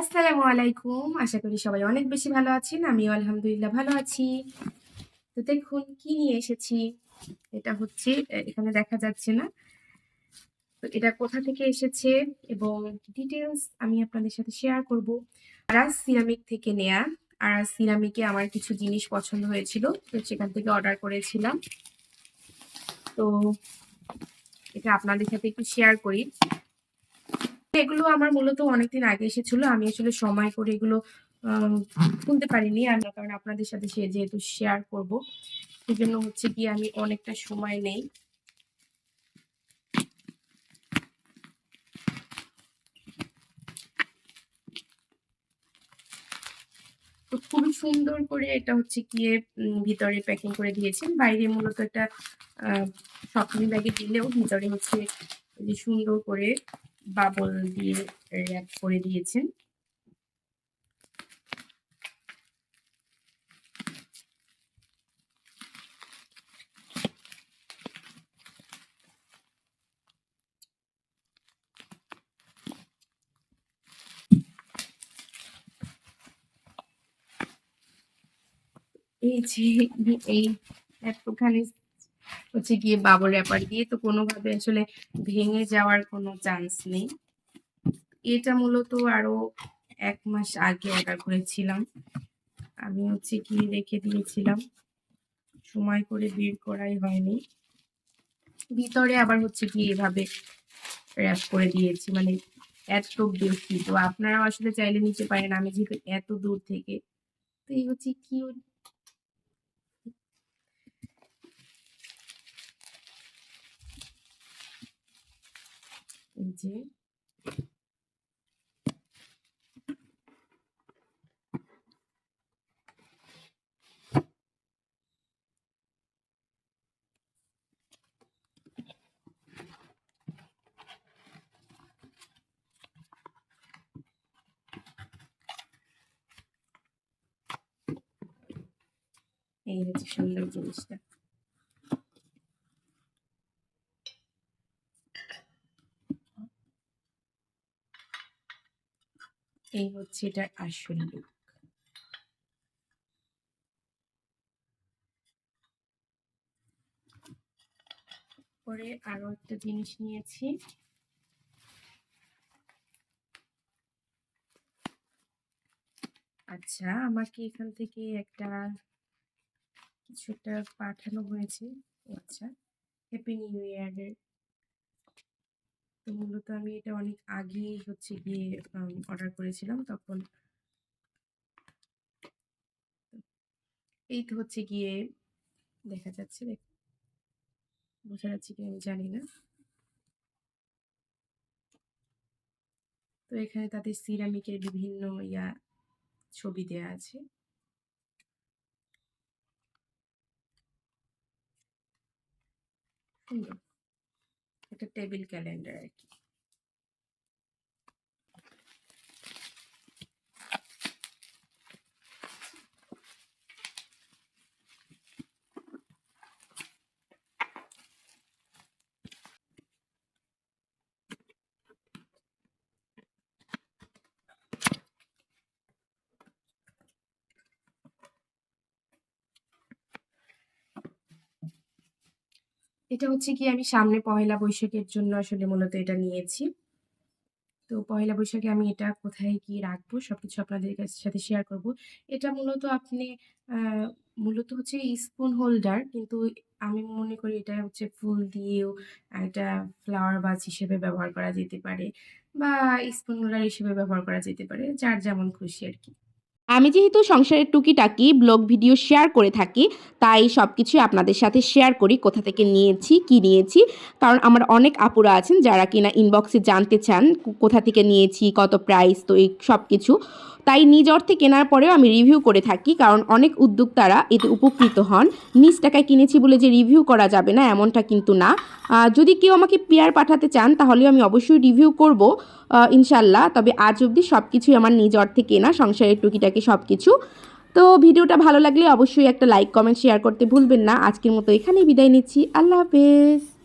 আসসালামু আলাইকুম। আশা করি সবাই অনেক বেশি ভালো আছেন। আমিও আলহামদুলিল্লাহ ভালো আছি। তো দেখুন, কি নিয়ে এসেছি? এটা হচ্ছে এখানে দেখা যাচ্ছে না। তো এটা কোথা থেকে এসেছে এবং ডিটেলস আমি আপনাদের সাথে শেয়ার করব। আরাস সিরামিক থেকে নেয়া। আরাস সিরামিকে আমার কিছু জিনিস পছন্দ হয়েছিল, তো সেখান থেকে অর্ডার করেছিলাম। তো এটা আপনাদের সাথে একটু শেয়ার করি। এগুলো আমার মূলত অনেকদিন আগে এসেছিল। আমি আসলে সময় করে এগুলো শুনতে পারিনি। আমি কারণ আপনাদের সাথে সে যেহেতু শেয়ার করব সেই জন্য হচ্ছে কি আমি অনেকটা সময় নেই। তো খুবই সুন্দর করে এটা হচ্ছে গিয়ে ভিতরে প্যাকিং করে দিয়েছেন। বাইরে মূলত একটা শপিং ব্যাগে দিলেও ভিতরে হচ্ছে সুন্দর করে বাবল দিয়ে র্যাপ করে দিয়েছেন। এই যে এই একটুখানি হচ্ছে গিয়ে বাবল র্যাপার দিয়ে তো কোনোভাবে আসলে ভেঙে যাওয়ার কোনো চান্স নেই। এটা মূলত আরও এক মাস আগে অর্ডার করেছিলাম। আমি হচ্ছে কি রেখে দিয়েছিলাম। সময় করে বের করাই হয়নি। ভিতরে আবার হচ্ছে কি এভাবে র্যাপ করে দিয়েছি। মানে এত বেশি তো আপনারাও আসলে চাইলে নিতে পারেন। আমি যেহেতু এত দূর থেকে। তো এই হচ্ছে কি যে এই হচ্ছে সুন্দর জিনিসটা। এই হচ্ছে এটার আসল লুক পরে আরও একটা জিনিস নিয়েছি। আচ্ছা আমাকে এখান থেকে একটা কিছু একটা পাঠানো হয়েছে। আচ্ছা হ্যাপি নিউ ইয়ারের তো মূলত আমি এটা অনেক আগেই হচ্ছে গিয়ে অর্ডার করেছিলাম তখন। এই তো হচ্ছে গিয়ে দেখা যাচ্ছে বোঝা যাচ্ছে কি আমি জানি না। তো এখানে তাদের সিরামিকের বিভিন্ন ইয়া ছবি দেয়া আছে। সুন্দর। একটা টেবিল ক্যালেন্ডার আর কি। এটা হচ্ছে কি, আমি সামনে পহেলা বৈশাখের জন্য আসলে মূলত এটা নিয়েছি। তো পহেলা বৈশাখে আমি এটা কোথায় কি রাখব, সবকিছু আপনাদের কাছে সাথে শেয়ার করব। এটা মূলত আপনি মূলত হচ্ছে স্পুন হোল্ডার কিন্তু আমি মনে করি এটা হচ্ছে ফুল দিয়েও একটা ফ্লাওয়ার বাজ হিসেবে ব্যবহার করা যেতে পারে বা স্পুন হোল্ডার হিসেবে ব্যবহার করা যেতে পারে, যার যেমন খুশি আর কি। আমি যেহেতু সংসারের টুকিটাকি ব্লগ ভিডিও শেয়ার করে থাকি, তাই সব কিছুই আপনাদের সাথে শেয়ার করি, কোথা থেকে নিয়েছি, কি নিয়েছি। কারণ আমার অনেক আপুরা আছেন যারা কিনা ইনবক্সে জানতে চান কোথা থেকে নিয়েছি, কত প্রাইস তো এই সব কিছু তাই নিজ অর্থে কেনার পরেও আমি রিভিউ করে থাকি, কারণ অনেক উদ্যোক্তারা এতে উপকৃত হন। নিজ টাকায় কিনেছি বলে যে রিভিউ করা যাবে না, এমনটা কিন্তু না। যদি কেউ আমাকে পেয়ার পাঠাতে চান তাহলে আমি অবশ্যই রিভিউ করব ইনশাল্লাহ তবে আজ অবধি সব কিছুই আমার নিজ অর্থে কেনা, সংসারের টুকিটাকি সব কিছু তো ভিডিওটা ভালো লাগলে অবশ্যই একটা লাইক, কমেন্ট, শেয়ার করতে ভুলবেন না। আজকের মতো এখানেই বিদায় নিচ্ছি। আল্লাহ হাফেজ।